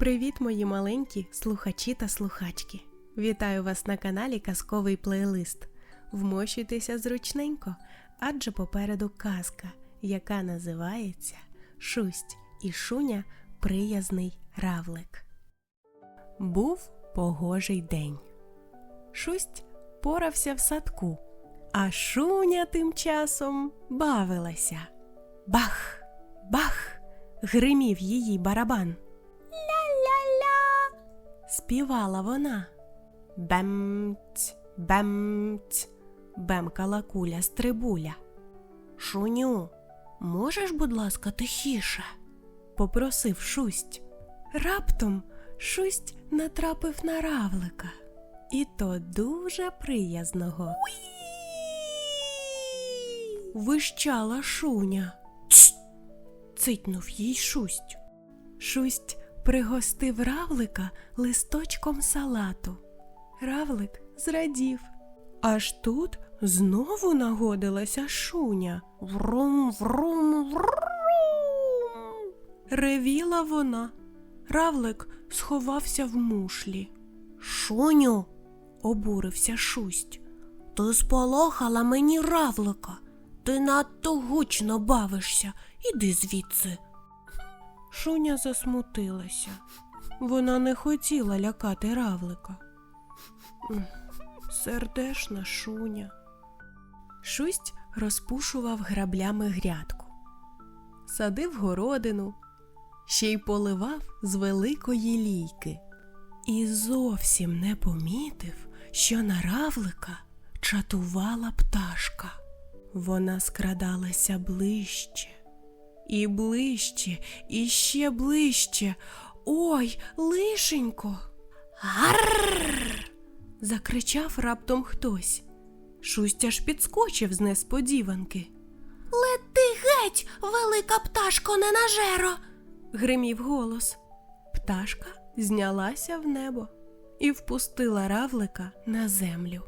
Привіт, мої маленькі слухачі та слухачки! Вітаю вас на каналі Казковий плейлист. Вмощуйтеся зручненько, адже попереду казка, яка називається Шусть і Шуня Приязний равлик. Був погожий день. Шусть порався в садку, а Шуня тим часом бавилася. Бах! Бах! гримів її барабан. Співала вона. Бемць, бемць, бемкала куля стрибуля. Шуню, можеш, будь ласка, тихіше? попросив шусть. Раптом шусть натрапив на равлика. І то дуже приязного. Вищала шуня. Цитнув їй шусть. Шусть пригостив равлика листочком салату. Равлик зрадів. Аж тут знову нагодилася шуня. Врум, врум, врум. Ревіла вона. Равлик сховався в мушлі. Шуню, обурився шусть. Ти сполохала мені равлика. Ти надто гучно бавишся. Іди звідси. Шуня засмутилася. Вона не хотіла лякати равлика. Сердешна шуня. Шусть розпушував граблями грядку, садив городину, ще й поливав з великої лійки. І зовсім не помітив, що на равлика чатувала пташка. Вона скрадалася ближче, і ближче, і ще ближче. Ой, лишенько. Гарр. закричав раптом хтось. Шусть аж підскочив з несподіванки. Лети геть, велика пташко ненажеро. гримів голос. Пташка знялася в небо і впустила равлика на землю.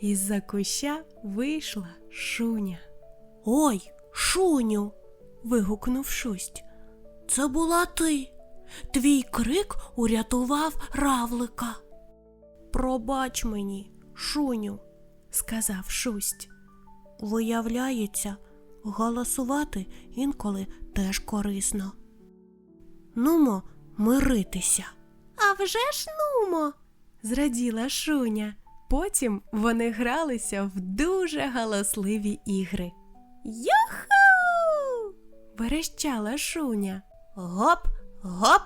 Із-за куща вийшла шуня. Ой, шуню. Вигукнув шусть. Це була ти. Твій крик урятував равлика. Пробач мені, шуню, сказав шусть. Виявляється, голосувати інколи теж корисно. Нумо миритися. А вже ж нумо, зраділа шуня. Потім вони гралися в дуже галасливі ігри. Юху! Верещала шуня. Гоп, гоп,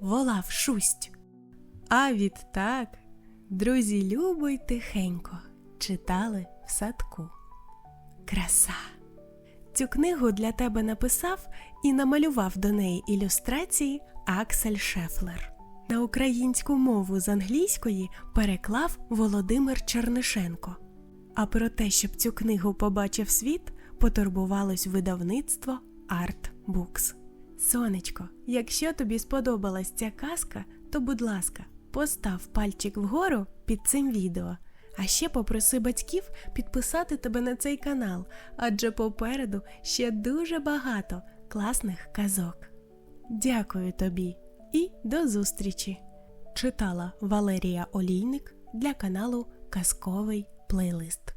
волав шусть. А відтак друзі любо й тихенько читали в садку. Краса. Цю книгу для тебе написав і намалював до неї ілюстрації Аксель Шефлер. На українську мову з англійської переклав Володимир Чернишенко. А про те, щоб цю книгу побачив світ, потурбувалось видавництво Art. Сонечко, якщо тобі сподобалась ця казка, то будь ласка, постав пальчик вгору під цим відео. А ще попроси батьків підписати тебе на цей канал, адже попереду ще дуже багато класних казок. Дякую тобі і до зустрічі! Читала Валерія Олійник для каналу Казковий плейлист.